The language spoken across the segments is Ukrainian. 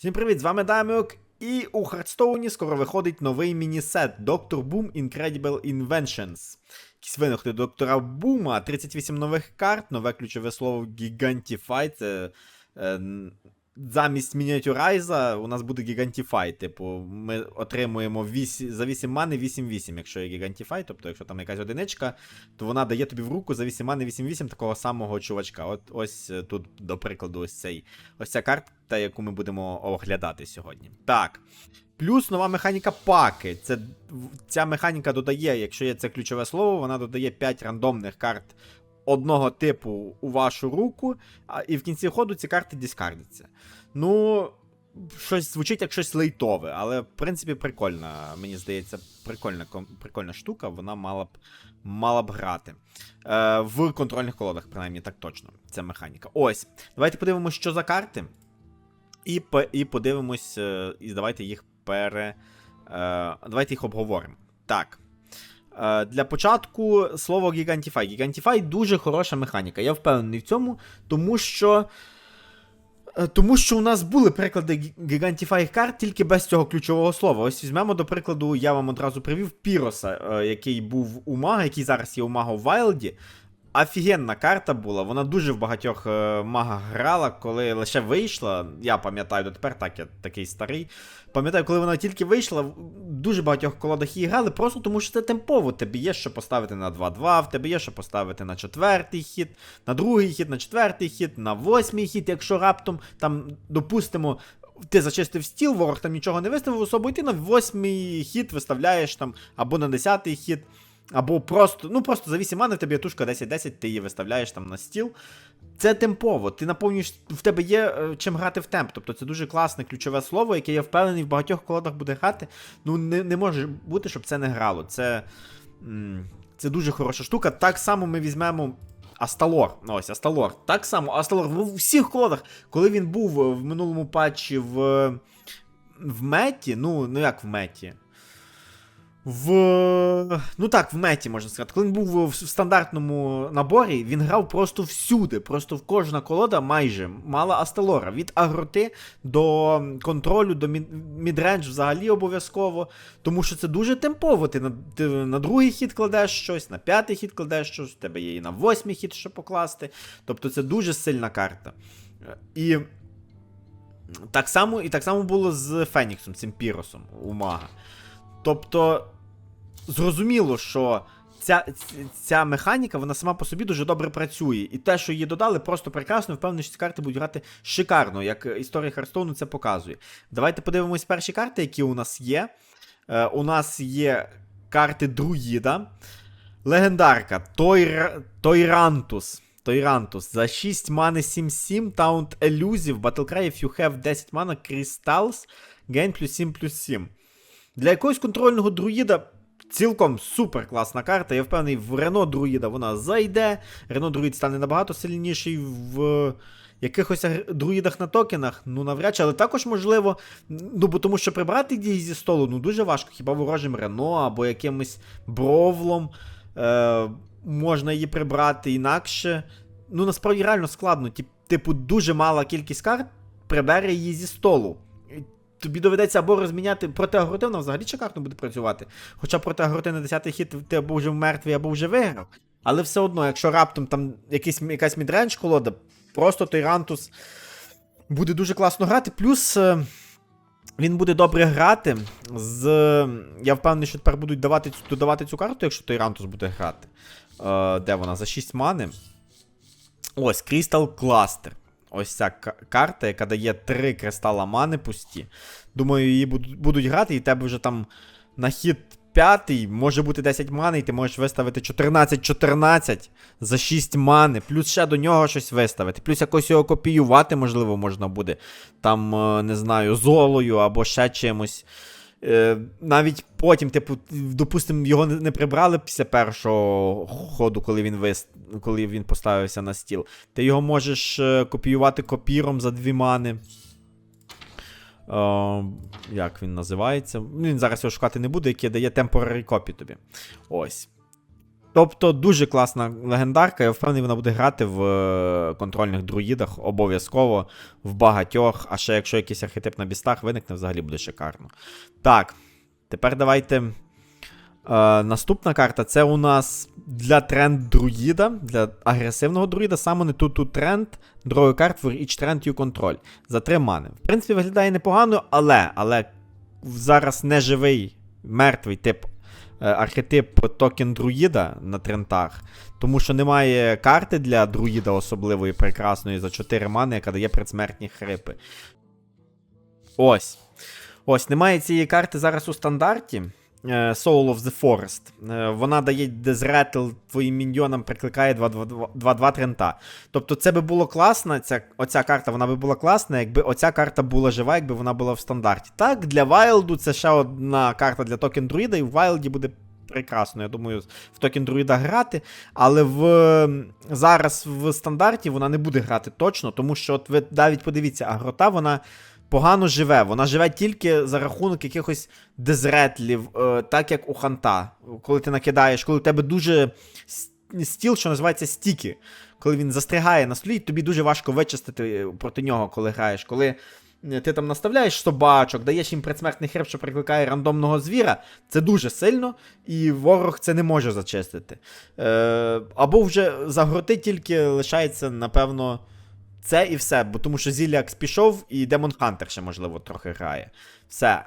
Всім привіт, з вами Даміок. І у Хардстоуні скоро виходить новий міні-сет Doctor Boom Incredible Inventions. Якісь винахти доктора Бума, 38 нових карт, нове ключове слово Gigantify. Це е, н- замість мініатюрайза у нас буде Gigantify. Типу, ми отримуємо 8, за 8 мани 8-8, якщо є Gigantify, тобто якщо там якась одиничка, то вона дає тобі в руку за 8 мани 8-8 такого самого чувачка. От ось е, тут, до прикладу, ось цей ось ця карта, яку ми будемо оглядати сьогодні. Так. Плюс нова механіка паки. Це, ця механіка додає, якщо є це ключове слово, вона додає 5 рандомних карт одного типу у вашу руку, і в кінці ходу ці карти дискардяться. Ну, щось звучить як щось лейтове, але в принципі прикольна. Мені здається, прикольна, прикольна штука, вона мала б, мала б грати. Е, в контрольних колодах, принаймні, так точно. Ця механіка. Ось. Давайте подивимося, що за карти. І, і подивимось, е, і давайте їх пере. Е, давайте їх обговоримо. Так. Е, для початку слово Gigantify. Gigantify дуже хороша механіка. Я впевнений в цьому, тому що. е, Тому що у нас були приклади Gigantify карт тільки без цього ключового слова. Ось візьмемо, до прикладу, я вам одразу привів Піроса, е, який був у Мага, який зараз є у Мага в Вайлді. Офігенна карта була, вона дуже в багатьох е, магах грала, коли лише вийшла. Я пам'ятаю дотепер, так я такий старий. Пам'ятаю, коли вона тільки вийшла, в дуже багатьох колодах її грали, просто тому що це темпово. Тобі є що поставити на 2-2, в тебе є що поставити на четвертий хід, на другий хід, на четвертий хід, на восьмий хід, якщо раптом там, допустимо. Ти зачистив стіл, ворог там нічого не виставив особо, і ти на восьмий хід виставляєш там або на десятий хід. Або просто, ну просто за 8 мани в тебе є тушка 10-10, ти її виставляєш там на стіл. Це темпово, ти наповнюєш, в тебе є е, чим грати в темп. Тобто це дуже класне ключове слово, яке я впевнений в багатьох колодах буде грати. Ну не, не може бути, щоб це не грало. Це, це дуже хороша штука. Так само ми візьмемо. Асталор, ось Асталор. Так само, Асталор в всіх колодах, коли він був в минулому патчі в, в меті, ну, ну як в меті. В. Ну так, в меті можна сказати. Коли він був в, стандартному наборі, він грав просто всюди. Просто в кожна колода майже мала Асталора. Від агроти до контролю, до мідрендж взагалі обов'язково. Тому що це дуже темпово. Ти на, ти на другий хід кладеш щось, на п'ятий хід кладеш щось, у тебе є і на восьмий хід що покласти. Тобто це дуже сильна карта. І. Так само, і так само було з Феніксом, цим Піросом у Мага. Тобто, зрозуміло, що ця, ця механіка, вона сама по собі дуже добре працює. І те, що її додали, просто прекрасно. Впевнений, що ці карти будуть грати шикарно, як історія Харстоуну це показує. Давайте подивимось перші карти, які у нас є. Е, у нас є карти Друїда. Легендарка Тойр... Тойрантус. Тойрантус. За 6 мани 7-7. Таунт Елюзів. Battlecry, if you have 10 мана, Crystals. Gain плюс 7 плюс 7. Для якогось контрольного друїда цілком супер класна карта. Я впевнений, в Рено друїда вона зайде. Рено друїд стане набагато сильніший в якихось друїдах на токенах. Ну, навряд чи, але також можливо. Ну, бо тому що прибрати її зі столу ну дуже важко. Хіба ворожим Рено або якимось бровлом е, можна її прибрати інакше. Ну, насправді реально складно. Тип- Типу, дуже мала кількість карт прибере її зі столу. Тобі доведеться або розміняти проти агроти, вона взагалі шикарно буде працювати. Хоча проти агроти 10-й хід ти або вже мертвий, або вже виграв. Але все одно, якщо раптом там якийсь, якась мідрендж колода, просто той рантус буде дуже класно грати. Плюс е, він буде добре грати. З... Я впевнений, що тепер будуть давати, додавати цю карту, якщо той рантус буде грати. Е, де вона? За 6 мани. Ось, Crystal Cluster. Ось ця карта, яка дає 3 кристала мани пусті. Думаю, її будуть, грати, і тебе вже там на хід п'ятий може бути 10 мани, і ти можеш виставити 14-14 за 6 мани, плюс ще до нього щось виставити. Плюс якось його копіювати, можливо, можна буде. Там, е, не знаю, золою або ще чимось. Е, навіть потім, типу, допустимо, його не прибрали після першого ходу, коли він вис... коли він поставився на стіл. Ти його можеш е, копіювати копіром за дві мани. О, як він називається? Він зараз його шукати не буде, який дає temporary copy тобі. Ось. Тобто дуже класна легендарка, я впевнений, вона буде грати в е, контрольних друїдах обов'язково в багатьох. А ще якщо якийсь архетип на бістах виникне, взагалі буде шикарно. Так, тепер давайте. Е, наступна карта це у нас для тренд друїда, для агресивного друїда, саме не тут тренд, draw card for each trend you control. За три мани. В принципі, виглядає непогано, але, але зараз не живий, мертвий тип архетип токен друїда на трентах, тому що немає карти для друїда особливої прекрасної за 4 мани, яка дає предсмертні хрипи. Ось. Ось, немає цієї карти зараз у стандарті. Е, Soul of the Forest. Е, Вона дає дезретл твоїм міньйонам, прикликає 2-2 трента. Тобто це би було класно, ця, оця карта вона би була класна, якби оця карта була жива, якби вона була в стандарті. Так, для Вайлду це ще одна карта для токен друїда, і в Вайлді буде прекрасно, я думаю, в токен друїда грати. Але в зараз в стандарті вона не буде грати точно, тому що от ви навіть подивіться, агрота вона погано живе. Вона живе тільки за рахунок якихось дезретлів, е, так як у ханта. Коли ти накидаєш, коли у тебе дуже стіл, що називається стіки. Коли він застрягає на столі, тобі дуже важко вичистити проти нього, коли граєш. Коли е, ти там наставляєш собачок, даєш їм предсмертний хреб, що прикликає рандомного звіра, це дуже сильно, і ворог це не може зачистити. Е, або вже за гроти тільки лишається, напевно, це і все, бо тому що Зіліакс пішов, і Демон Хантер ще, можливо, трохи грає. Все.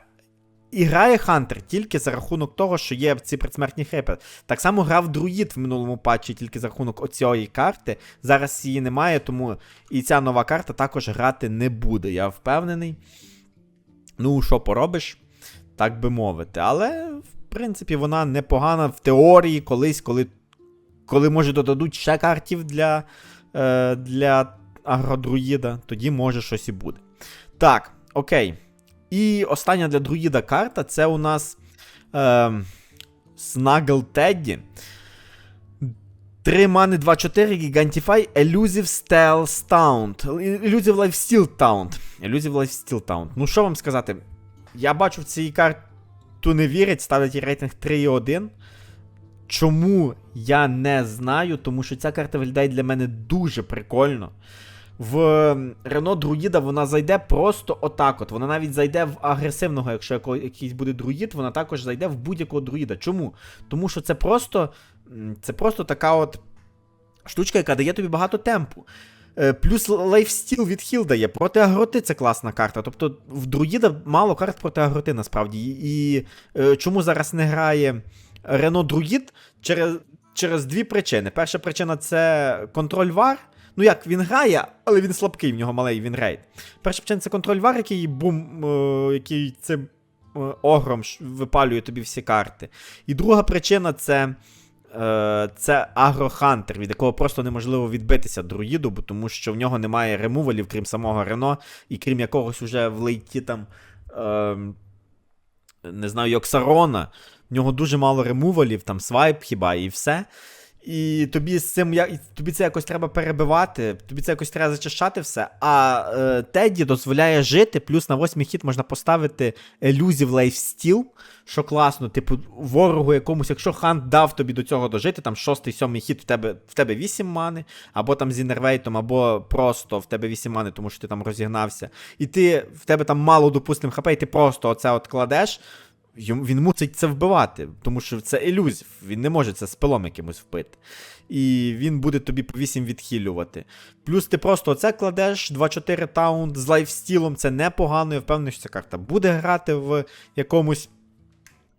І грає Хантер тільки за рахунок того, що є ці предсмертні хрипи. Так само грав Друїд в минулому патчі тільки за рахунок оцієї карти. Зараз її немає, тому і ця нова карта також грати не буде, я впевнений. Ну, що поробиш, так би мовити. Але, в принципі, вона непогана в теорії колись, коли, коли може, додадуть ще картів для, е, для агродруїда, тоді може щось і буде. Так, окей. І остання для друїда карта це у нас е, Snuggle Teddy. 3 мани 2-4, Gigantify, Elusive Stealth Taunt. Elusive Lifesteal Taunt. Elusive Lifesteal Taunt. Ну, що вам сказати? Я бачу в цій карту не вірять, ставлять їй рейтинг 3,1. Чому я не знаю, тому що ця карта виглядає для мене дуже прикольно. В Рено Друїда вона зайде просто отак. от. Вона навіть зайде в агресивного, якщо якийсь буде друїд, вона також зайде в будь-якого друїда. Чому? Тому що це просто, це просто така от штучка, яка дає тобі багато темпу. Е, Плюс лайфстіл від хіл дає. Проти агроти це класна карта. Тобто в друїда мало карт проти агроти насправді. І, е, чому зараз не грає Рено Друїд? Через, через дві причини. Перша причина це контроль вар. Ну як він грає, але він слабкий, в нього малий він рейд. Перша причина це контроль вар, який бум, е, який цим е, огром випалює тобі всі карти. І друга причина це. Е, це агрохантер, від якого просто неможливо відбитися друїду, бо тому що в нього немає ремувалів, крім самого Рено, і крім якогось уже в лейті там. Е, не знаю, Йоксарона. В нього дуже мало ремувалів, там свайп хіба і все. І тобі з цим я- тобі це якось треба перебивати, тобі це якось треба зачищати все. А е, Теді дозволяє жити, плюс на восьмий хід можна поставити Elusive Lifesteal, що класно, типу, ворогу якомусь, якщо хант дав тобі до цього дожити, там шостий, сьомий хід, в тебе, в тебе 8 мани, або там з інервейтом, або просто в тебе 8 мани, тому що ти там розігнався. І ти в тебе там мало допустим хп, і ти просто оце от кладеш. Він мусить це вбивати, тому що це ілюзів. Він не може це спилом якимось вбити. І він буде тобі по 8 відхилювати. Плюс ти просто оце кладеш 2-4 таунт з лайфстілом, це непогано. Я впевнений, що ця карта буде грати в якомусь.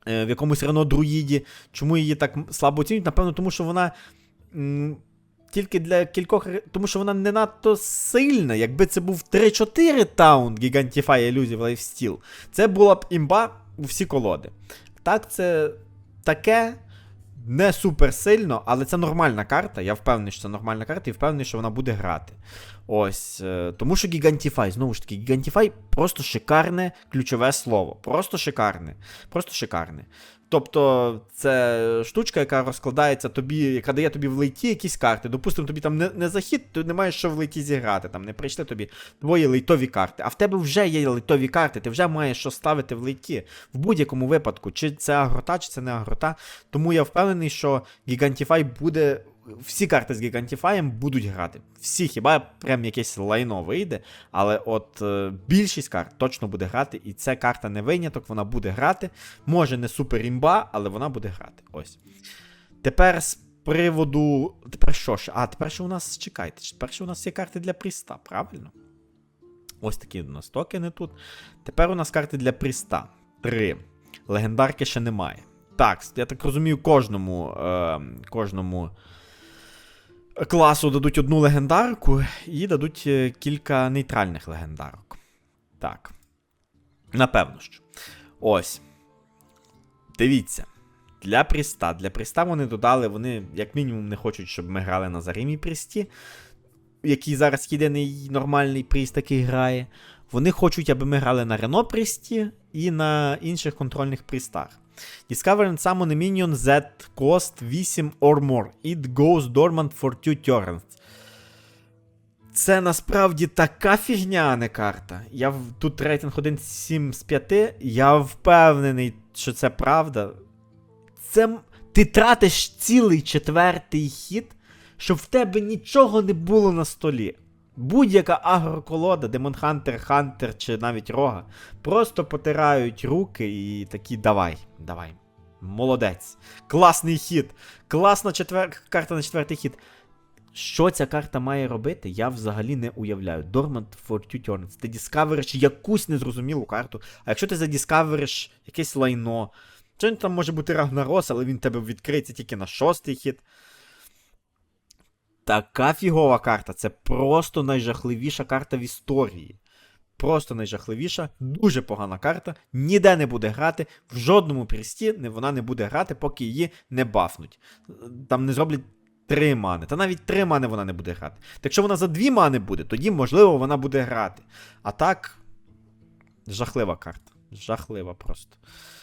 е, В якомусь Рено Друїді. Чому її так слабо оцінюють? Напевно, тому що вона. Тільки для кількох. Тому що вона не надто сильна. Якби це був 3-4 таунт Gigantify Illusive Lifesteal, це була б імба всі колоди. Так, це таке не супер сильно, але це нормальна карта. Я впевнений, що це нормальна карта, і впевнений, що вона буде грати. Ось. е, Тому що Гігантіфай, знову ж таки, Гігантіфай просто шикарне ключове слово. Просто шикарне. Просто шикарне. Тобто, це штучка, яка розкладається тобі, яка дає тобі в лейті якісь карти. Допустимо, тобі там не, не захід, ти не маєш що в лейті зіграти. Там не прийшли тобі твої лейтові карти. А в тебе вже є лейтові карти, ти вже маєш що ставити в лейті. В будь-якому випадку, чи це агрота, чи це не агрота. Тому я впевнений, що Gigantify буде. Всі карти з Гігантіфаєм будуть грати. Всі, хіба прям якесь лайно вийде, але от е, більшість карт точно буде грати, і ця карта не виняток, вона буде грати. Може не супер імба, але вона буде грати. Ось. Тепер з приводу. Тепер що ж? А, тепер що у нас чекайте. Тепер що у нас є карти для пріста, правильно? Ось такі у нас токени тут. Тепер у нас карти для пріста. Три. Легендарки ще немає. Так, я так розумію, кожному. Е, кожному класу дадуть одну легендарку і дадуть е, кілька нейтральних легендарок. Так. Напевно що. Ось. Дивіться. Для Пріста. Для Пріста вони додали, вони, як мінімум, не хочуть, щоб ми грали на Заримі Прісті, який зараз єдиний нормальний Пріст такий грає. Вони хочуть, аби ми грали на Рено Прісті і на інших контрольних Прістах. Discover and summon a minion that cost 8 or more. It goes dormant for 2 turns. Це насправді така фігня, а не карта. Я. Тут рейтинг 1 7 з 5. Я впевнений, що це правда. Це... Ти тратиш цілий четвертий хід, щоб в тебе нічого не було на столі. Будь-яка агроколода, Демон Хантер, Хантер чи навіть Рога, просто потирають руки і такі давай, давай. Молодець. Класний хід. Класна четвер... карта на четвертий хід. Що ця карта має робити, я взагалі не уявляю. Dormant for two turns. Ти діскавериш якусь незрозумілу карту. А якщо ти задіскавериш якесь лайно, чи там може бути Рагнарос, але він тебе відкриється тільки на шостий хід. Така фігова карта. Це просто найжахливіша карта в історії. Просто найжахливіша, дуже погана карта. Ніде не буде грати, в жодному прісті вона не буде грати, поки її не бафнуть. Там не зроблять три мани. Та навіть три мани вона не буде грати. Так якщо вона за дві мани буде, тоді, можливо, вона буде грати. А так. Жахлива карта. Жахлива просто.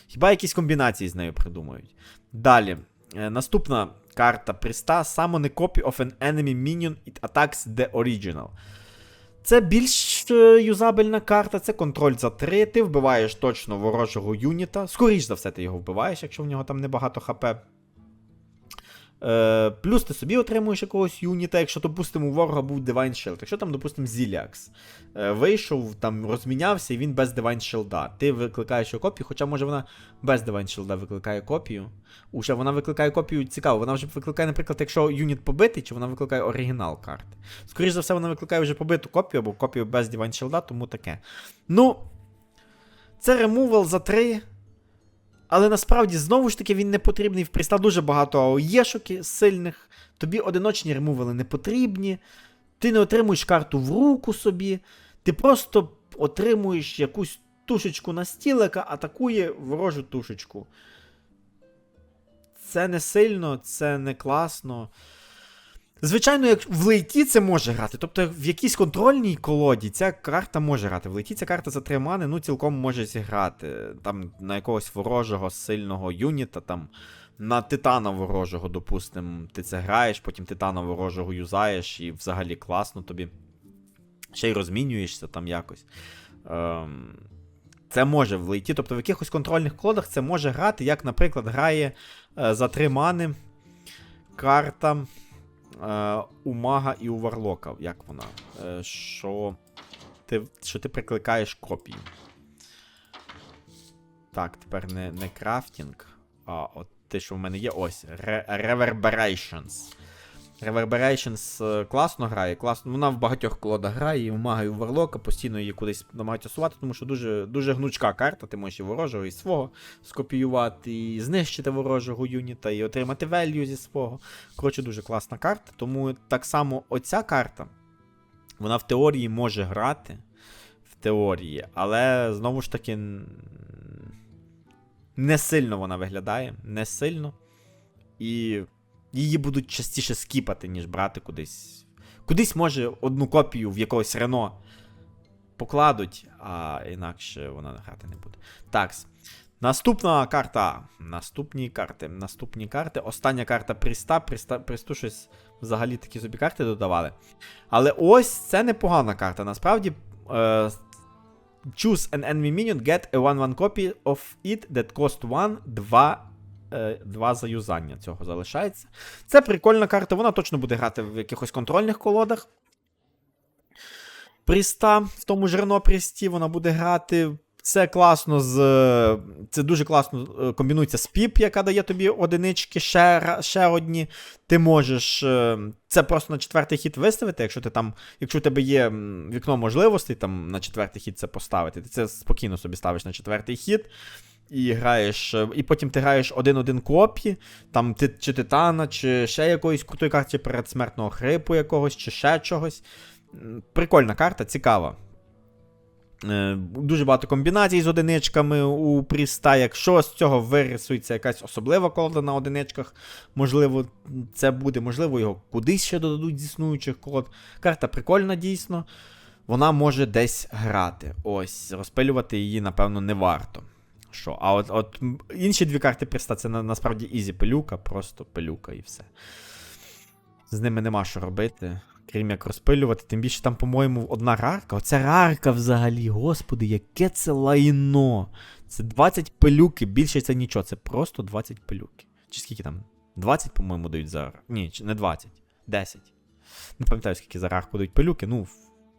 Хіба якісь комбінації з нею придумають. Далі. Е, наступна карта приста Summon a copy of an enemy minion it attacks the original. Це більш е, юзабельна карта, це контроль за 3. Ти вбиваєш точно ворожого юніта. Скоріш за все, ти його вбиваєш, якщо в нього там небагато хп. Е, плюс ти собі отримуєш якогось юніта, якщо, допустимо, у ворога був Divine Shield. Якщо там, допустимо, Зіліакс е, вийшов, там розмінявся, і він без Divine Shield. Ти викликаєш його копію, хоча, може, вона без Divine Shield викликає копію. Уже вона викликає копію цікаво. Вона вже викликає, наприклад, якщо юніт побитий, чи вона викликає оригінал карти. Скоріше за все, вона викликає вже побиту копію або копію без Divine Shield, тому таке. Ну, це ремувал за 3. Але насправді, знову ж таки, він не потрібний. В Пріста дуже багато АОЄшок сильних. Тобі одиночні ремували не потрібні. Ти не отримуєш карту в руку собі. Ти просто отримуєш якусь тушечку на стілика, атакує ворожу тушечку. Це не сильно, це не класно. Звичайно, як в лейті це може грати. Тобто в якійсь контрольній колоді ця карта може грати. В лейті ця карта за три мани, ну, цілком може зіграти. Там на якогось ворожого сильного юніта, там на титана ворожого, допустимо, ти це граєш, потім титана ворожого юзаєш, і взагалі класно тобі. Ще й розмінюєшся там якось. Ем, це може в лейті. Тобто в якихось контрольних колодах це може грати, як, наприклад, грає е, за три мани карта е, у мага і у варлока. Як вона? Е, що, ти, що ти прикликаєш копію. Так, тепер не, не крафтінг, а от те, що в мене є, ось. Re- Reverberations. Reverberations е, класно грає, класно. Вона в багатьох колодах грає, і в мага, і в варлока, постійно її кудись намагаються сувати, тому що дуже, дуже гнучка карта, ти можеш і ворожого, і свого скопіювати, і знищити ворожого юніта, і отримати велью зі свого. Коротше, дуже класна карта. Тому так само оця карта, вона в теорії може грати. В теорії, але знову ж таки. Не сильно вона виглядає, не сильно. І її будуть частіше скіпати, ніж брати кудись. Кудись, може, одну копію в якогось Рено покладуть, а інакше вона грати не буде. Так. Наступна карта. Наступні карти. Наступні карти. Остання карта Пріста. Пріста Прісту щось взагалі такі собі карти додавали. Але ось це непогана карта. Насправді. Е, Choose an enemy minion, get a 1-1 copy of it that cost 1, 2, е, 2 заюзання цього залишається. Це прикольна карта, вона точно буде грати в якихось контрольних колодах. Пріста в тому ж Рено вона буде грати. Це класно з. Це дуже класно е, комбінується з піп, яка дає тобі одинички ще, ще одні. Ти можеш е, це просто на четвертий хід виставити, якщо ти там, якщо у тебе є вікно можливостей, там на четвертий хід це поставити. Ти це спокійно собі ставиш на четвертий хід. І граєш, е, і потім ти граєш один-один копі, там ти, чи титана, чи ще якоїсь крутої карти, передсмертного хрипу якогось, чи ще чогось. Прикольна карта, цікава. Е, Дуже багато комбінацій з одиничками у Пріста. Якщо з цього вирисується якась особлива колода на одиничках, можливо, це буде, можливо, його кудись ще додадуть з існуючих колод. Карта прикольна, дійсно. Вона може десь грати. Ось, розпилювати її, напевно, не варто. Що? А от, от інші дві карти Пріста це на, насправді ізі пилюка, просто пилюка і все. З ними нема що робити, крім як розпилювати. Тим більше там, по-моєму, одна рарка. Оце рарка взагалі. Господи, яке це лайно. Це 20 пилюки, більше це нічого, це просто 20 пилюки. Чи скільки там? 20, по-моєму, дають за. Ні, не 20, 10. Не пам'ятаю, скільки за рарку дають пилюки. Ну,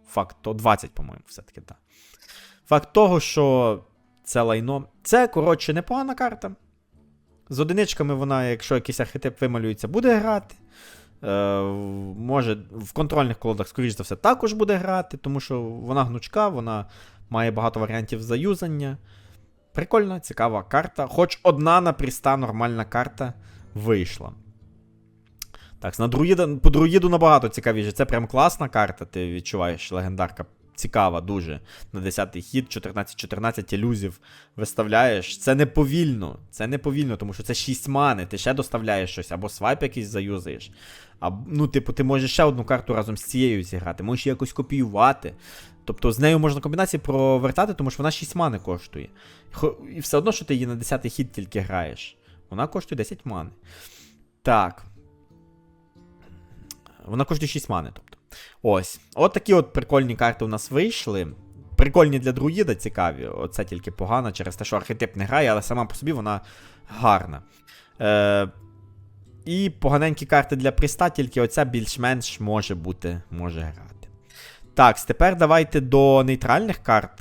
факт, то 20, по-моєму, все-таки так. Факт того, що це лайно. Це, коротше, непогана карта. З одиничками вона, якщо якийсь архетип вималюється, буде грати. Е, може, в контрольних колодах, скоріш за все, також буде грати, тому що вона гнучка, вона має багато варіантів заюзання. Прикольна, цікава карта. Хоч одна на пріста нормальна карта вийшла. Так, на друїда, по друїду набагато цікавіше. Це прям класна карта, ти відчуваєш легендарка. Цікава дуже. На 10-й хід, 14-14 ілюзів виставляєш. Це не повільно. Це не повільно, тому що це 6 мани. Ти ще доставляєш щось, або свайп якийсь заюзаєш. А, ну, типу, ти можеш ще одну карту разом з цією зіграти, можеш якось копіювати. Тобто з нею можна комбінації провертати, тому що вона 6 мани коштує. І все одно, що ти її на 10-й хід тільки граєш. Вона коштує 10 мани. Так. Вона коштує 6 мани. Ось. От такі от прикольні карти у нас вийшли. Прикольні для друїда, цікаві. Оце тільки погано через те, що архетип не грає, але сама по собі вона гарна. Е, і поганенькі карти для приста, тільки оця більш-менш може бути, може грати. Так, тепер давайте до нейтральних карт.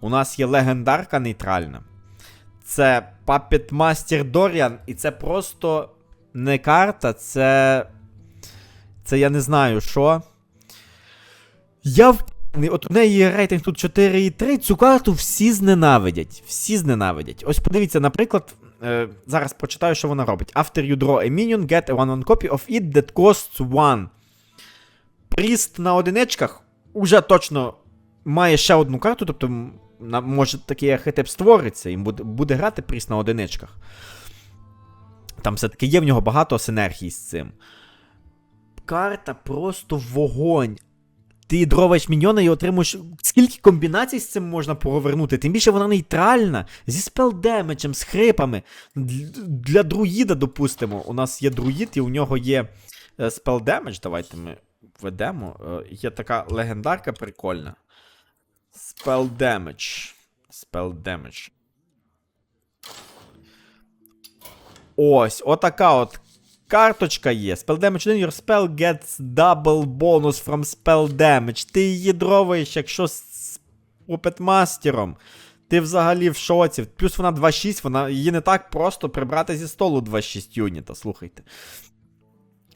У нас є легендарка нейтральна. Це Puppet Master Dorian, і це просто не карта, це. Це я не знаю що. Я впевнений, от у неї рейтинг тут 4,3. Цю карту всі зненавидять. Всі зненавидять. Ось подивіться, наприклад, е, зараз прочитаю, що вона робить. After you draw a minion, get a one-on copy of it that costs one. Пріст на одиничках уже точно має ще одну карту, тобто, може такий архетип створиться, і буде, буде грати пріст на одиничках. Там все-таки є в нього багато синергій з цим. Карта просто вогонь. Ти дроваєш міньйона і отримуєш. Скільки комбінацій з цим можна провернути? Тим більше вона нейтральна, зі спелдемеджем, з хрипами. Для, для друїда, допустимо, у нас є друїд, і у нього є е, спелдемедж. Давайте ми введемо. Е, Є така легендарка прикольна. Спелдемедж. Спелдемедж. Ось, отака от карточка є. Spell damage 1, your spell gets double bonus from spell damage. Ти її дроваєш, якщо з пупетмастером. Ти взагалі в шоці. Плюс вона 2.6, вона її не так просто прибрати зі столу 2.6 юніта, слухайте.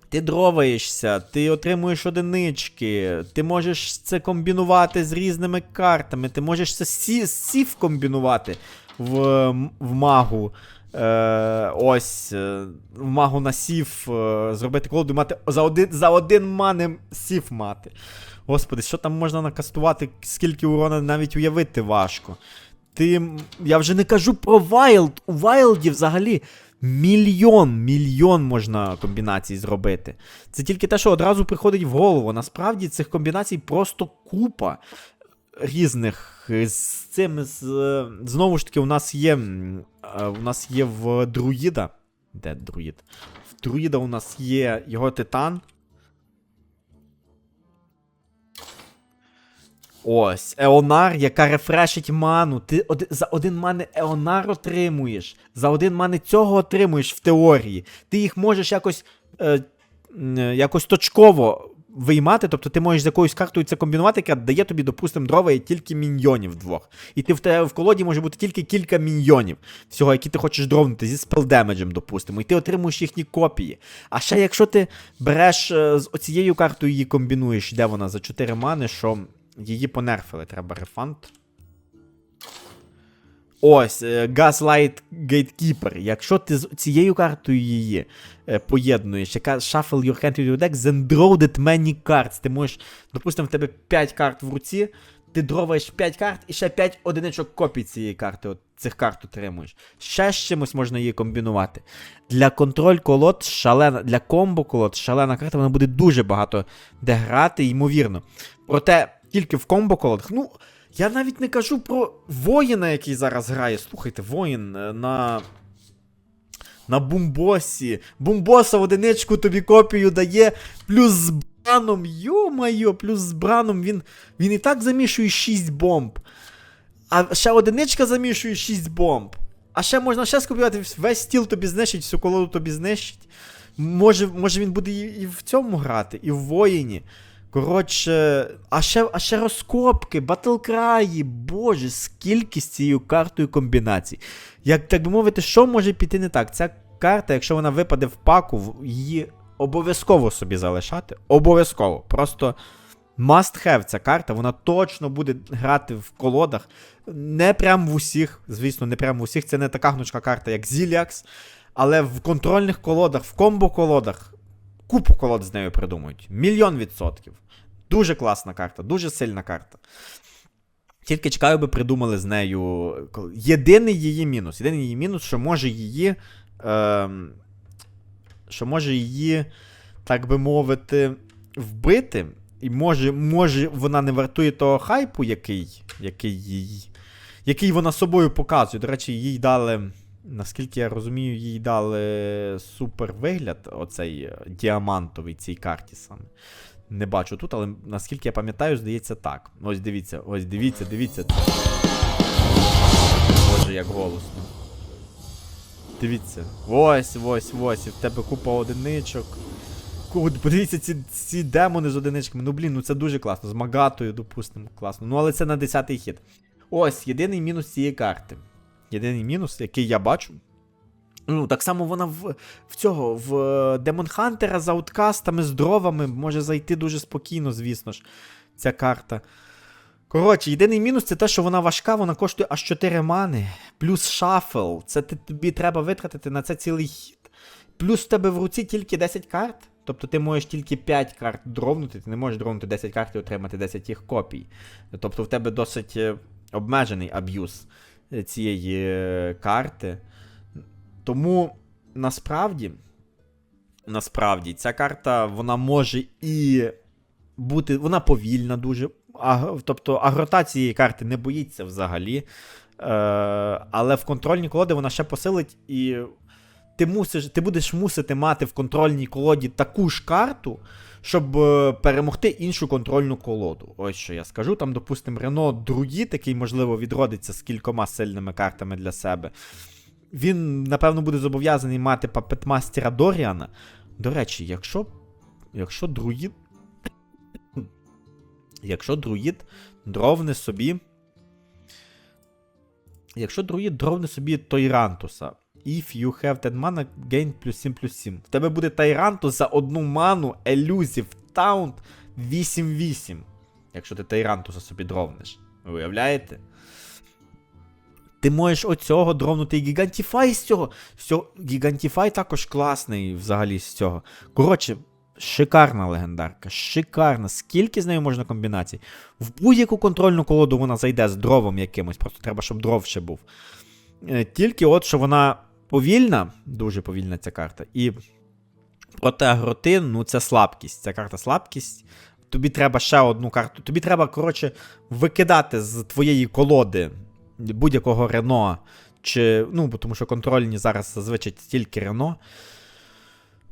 Ти дроваєшся, ти отримуєш одинички, ти можеш це комбінувати з різними картами, ти можеш це сів комбінувати в, в магу. Е, ось, е, магу на сів е, зробити колоду мати за один, за один мани сів мати. Господи, що там можна накастувати, скільки урона навіть уявити важко. Ти. Я вже не кажу про Вайлд. У Вайлді взагалі мільйон, мільйон можна комбінацій зробити. Це тільки те, що одразу приходить в голову. Насправді цих комбінацій просто купа. Різних. З цим, з, знову ж таки, у нас є. е, У нас є в друїда. Де друїд? В друїда у нас є його титан. Ось, Еонар, яка рефрешить ману. Ти оди- за один мани Еонар отримуєш. За один мани цього отримуєш в теорії. Ти їх можеш якось, е, е, якось точково виймати, тобто ти можеш з якоюсь картою це комбінувати, яка дає тобі, допустимо, дрова і тільки міньйонів двох. І ти в тебе в колоді може бути тільки кілька міньйонів всього, які ти хочеш дровнути зі спелдемеджем, допустимо, і ти отримуєш їхні копії. А ще якщо ти береш е, з оцією картою її комбінуєш, де вона за 4 мани, що її понерфили, треба рефанд. Ось, е, Gaslight Gatekeeper. Якщо ти з цією картою її е, поєднуєш, яка Shuffle your hand to your deck, then draw that many cards. Ти можеш, допустимо, в тебе 5 карт в руці, ти дроваєш 5 карт і ще 5 одиничок копій цієї карти, от цих карт отримуєш. Ще з чимось можна її комбінувати. Для контроль колод шалена, для комбо колод шалена карта, вона буде дуже багато де грати, ймовірно. Проте тільки в комбо колодах, ну. Я навіть не кажу про воїна, який зараз грає. Слухайте, воїн е, на. На бумбосі. Бумбоса в одиничку тобі копію дає, плюс з браном. Йо-майо, плюс з браном він, він і так замішує 6 бомб. А ще одиничка замішує 6 бомб. А ще можна ще скопіювати, весь стіл тобі знищить, всю колоду тобі знищить. Може, може він буде і, і в цьому грати, і в воїні. Коротше, а ще, а ще розкопки, батлкраї, боже, скільки з цією картою комбінацій. Як так би мовити, що може піти не так? Ця карта, якщо вона випаде в паку, її обов'язково собі залишати. Обов'язково. Просто must have ця карта, вона точно буде грати в колодах. Не прям в усіх, звісно, не прям в усіх. Це не така гнучка карта, як Зіліакс. Але в контрольних колодах, в комбо-колодах купу колод з нею придумають. Мільйон відсотків. Дуже класна карта, дуже сильна карта. Тільки чекаю, би придумали з нею. Єдиний її мінус. Єдиний її мінус, що може її. Ем, що може її, так би мовити, вбити. І може, може вона не вартує того хайпу, який, який їй. Який вона собою показує. До речі, їй дали. Наскільки я розумію, їй дали супер вигляд, оцей е, діамантовий цій карті саме. Не бачу тут, але наскільки я пам'ятаю, здається так. Ось дивіться, ось дивіться, дивіться. Боже, як голосно. Дивіться. Ось, ось, ось. І в тебе купа одиничок. Подивіться, ці, ці демони з одиничками. Ну блін, ну це дуже класно. З магатою, допустимо, класно. Ну, але це на 10-й хід. Ось, єдиний мінус цієї карти. Єдиний мінус, який я бачу. Ну, так само вона в, в цього, в Демон Хантера з ауткастами, з дровами може зайти дуже спокійно, звісно ж, ця карта. Коротше, єдиний мінус це те, що вона важка, вона коштує аж 4 мани, плюс шафл. Це ти, тобі треба витратити на це цілий хід. Плюс в тебе в руці тільки 10 карт. Тобто ти можеш тільки 5 карт дровнути, ти не можеш дровнути 10 карт і отримати 10 їх копій. Тобто в тебе досить е, обмежений аб'юз е, цієї е, карти. Тому насправді, насправді, ця карта вона може і бути. Вона повільна дуже. А, тобто агрота цієї карти не боїться взагалі. Е, але в контрольній колоді вона ще посилить і. Ти, мусиш, ти будеш мусити мати в контрольній колоді таку ж карту, щоб е, перемогти іншу контрольну колоду. Ось що я скажу. Там, допустимо, Рено Друїд, який, можливо, відродиться з кількома сильними картами для себе. Він, напевно, буде зобов'язаний мати папетмастера Доріана. До речі, якщо. Якщо друїд. Якщо друїд дровне собі. Якщо друїд дровне собі Тойрантуса. If you have 10 mana, gain плюс 7 плюс 7. В тебе буде Тайрантус за одну ману, Elusive Taunt 8-8. Якщо ти Тайрантуса собі дровнеш. Ви уявляєте? Ти можеш оцього дровнути і Гігантіфай з цього. Гігантіфай також класний взагалі з цього. Коротше, шикарна легендарка. Шикарна. Скільки з нею можна комбінацій? В будь-яку контрольну колоду вона зайде з дровом якимось, просто треба, щоб дров ще був. Е, Тільки от, що вона повільна, дуже повільна ця карта. І проти агроти, ну це слабкість. Ця карта слабкість. тобі треба ще одну карту. Тобі треба, коротше, викидати з твоєї колоди будь-якого Рено. Чи, ну, тому що контрольні зараз зазвичай тільки Рено.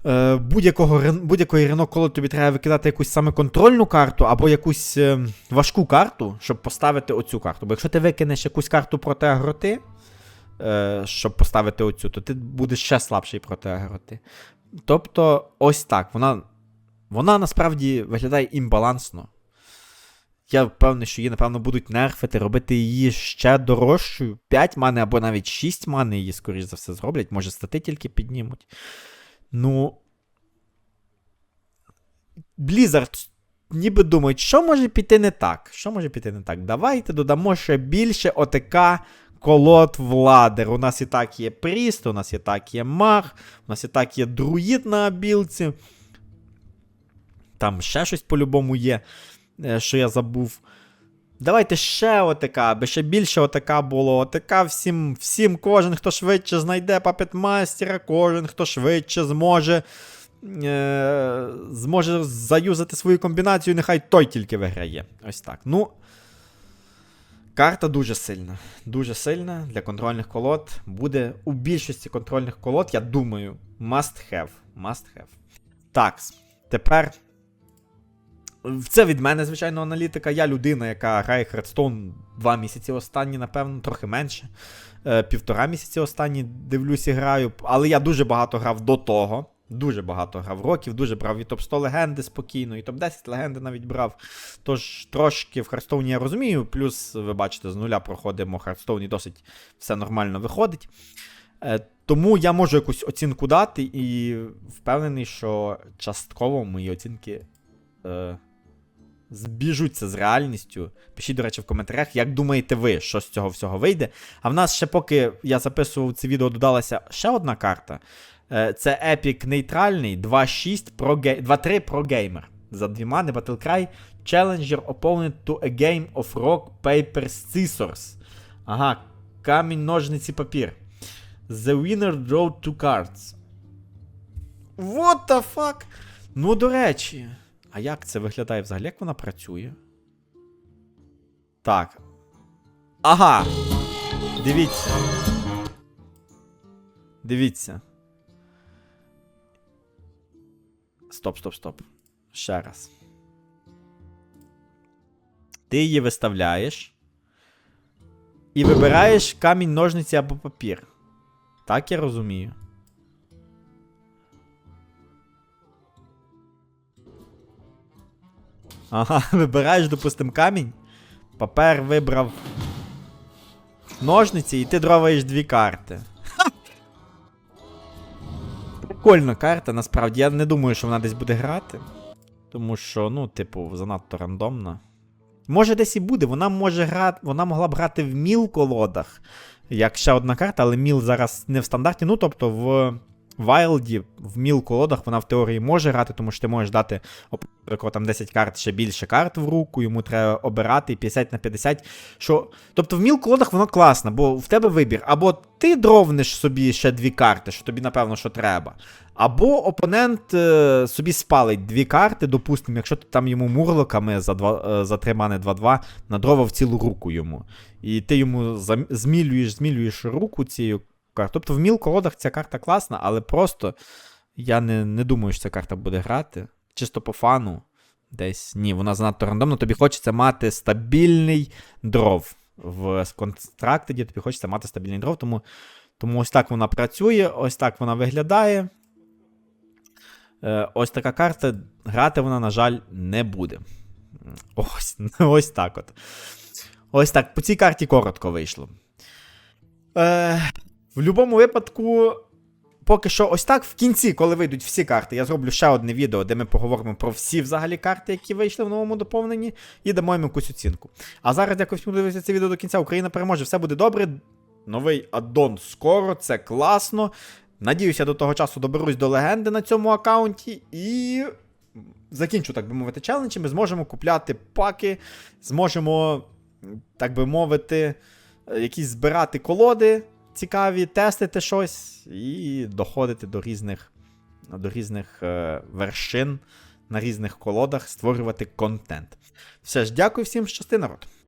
Е, Будь-якого будь-якої Рено, коли тобі треба викидати якусь саме контрольну карту або якусь е, важку карту, щоб поставити оцю карту. Бо якщо ти викинеш якусь карту проти агроти, е, щоб поставити оцю, то ти будеш ще слабший проти агроти. Тобто, ось так. Вона, вона насправді виглядає імбалансно. Я впевнений, що її, напевно, будуть нерфити, робити її ще дорожчою. 5 мани або навіть 6 мани її, скоріш за все, зроблять. Може, стати тільки піднімуть. Ну. Blizzard ніби думають, що може піти не так? Що може піти не так? Давайте додамо ще більше ОТК колод владер. У нас і так є Пріст, у нас і так є Маг, у нас і так є друїд на абілці. Там ще щось по-любому є, е, що я забув. Давайте ще ОТК, аби ще більше ОТК було. ОТК всім, всім, кожен, хто швидше знайде папетмастера, кожен, хто швидше зможе. Е, зможе заюзати свою комбінацію, нехай той тільки виграє. Ось так. Ну. Карта дуже сильна. Дуже сильна для контрольних колод. Буде у більшості контрольних колод, я думаю, must have. Must have. Так, тепер. Це від мене, звичайно, аналітика. Я людина, яка грає Хардстоун два місяці останні, напевно, трохи менше. Е, півтора місяці останні дивлюсь і граю. Але я дуже багато грав до того. Дуже багато грав років, дуже брав і топ-100 легенди спокійно, і топ-10 легенди навіть брав. Тож трошки в Хардстоуні я розумію, плюс, ви бачите, з нуля проходимо в Хардстоуні досить все нормально виходить. Е, тому я можу якусь оцінку дати і впевнений, що частково мої оцінки е, збіжуться з реальністю. Пишіть, до речі, в коментарях, як думаєте ви, що з цього всього вийде. А в нас ще поки я записував це відео, додалася ще одна карта. Е, Це епік нейтральний 2.6 про ге... 2.3 про геймер. За дві мани Battlecry. Challenger opponent to a game of rock, paper, scissors. Ага, камінь, ножниці, папір. The winner draw two cards. What the fuck? Ну, до речі. А як це виглядає взагалі? Як вона працює? Так. Ага. Дивіться. Дивіться. Стоп, стоп, стоп. Ще раз. Ти її виставляєш. І вибираєш камінь, ножниці або папір. Так я розумію. Ага, вибираєш, допустим, камінь. Папер вибрав ножниці, і ти дроваєш дві карти. Прикольна карта, насправді. Я не думаю, що вона десь буде грати. Тому що, ну, типу, занадто рандомна. Може, десь і буде. Вона може грати. Вона могла б грати в міл колодах. Як ще одна карта, але міл зараз не в стандарті. Ну, тобто в Вайлді, в міл колодах вона в теорії може грати, тому що ти можеш дати там 10 карт ще більше карт в руку, йому треба обирати 50 на 50. Що... Тобто в міл колодах воно класно, бо в тебе вибір. Або ти дровнеш собі ще дві карти, що тобі, напевно, що треба. Або опонент е, собі спалить дві карти, допустимо, якщо ти там йому мурлоками за два, е, за три мани 2-2 надровав цілу руку йому. І ти йому змілюєш, змілюєш руку цією картою. Тобто в міл колодах ця карта класна, але просто я не, не думаю, що ця карта буде грати. Чисто по фану. Десь ні, вона занадто рандомна. Тобі хочеться мати стабільний дров. В контрактеді тобі хочеться мати стабільний дров, тому, тому ось так вона працює, ось так вона виглядає. Е, ось така карта. Грати вона, на жаль, не буде. Ось, ось так от. Ось так. По цій карті коротко вийшло. Е, в будь-якому випадку. Поки що, ось так в кінці, коли вийдуть всі карти, я зроблю ще одне відео, де ми поговоримо про всі взагалі карти, які вийшли в новому доповненні, і дамо їм якусь оцінку. А зараз дякую всім, хто дивився це відео до кінця. Україна переможе, все буде добре. Новий аддон скоро, це класно. Надіюся, до того часу доберусь до легенди на цьому аккаунті і закінчу, так би мовити, челендж. Ми зможемо купляти паки, зможемо, так би мовити, якісь збирати колоди цікаві, тестити щось і доходити до різних до різних е, вершин на різних колодах створювати контент. Все ж, дякую всім, щасти, народ!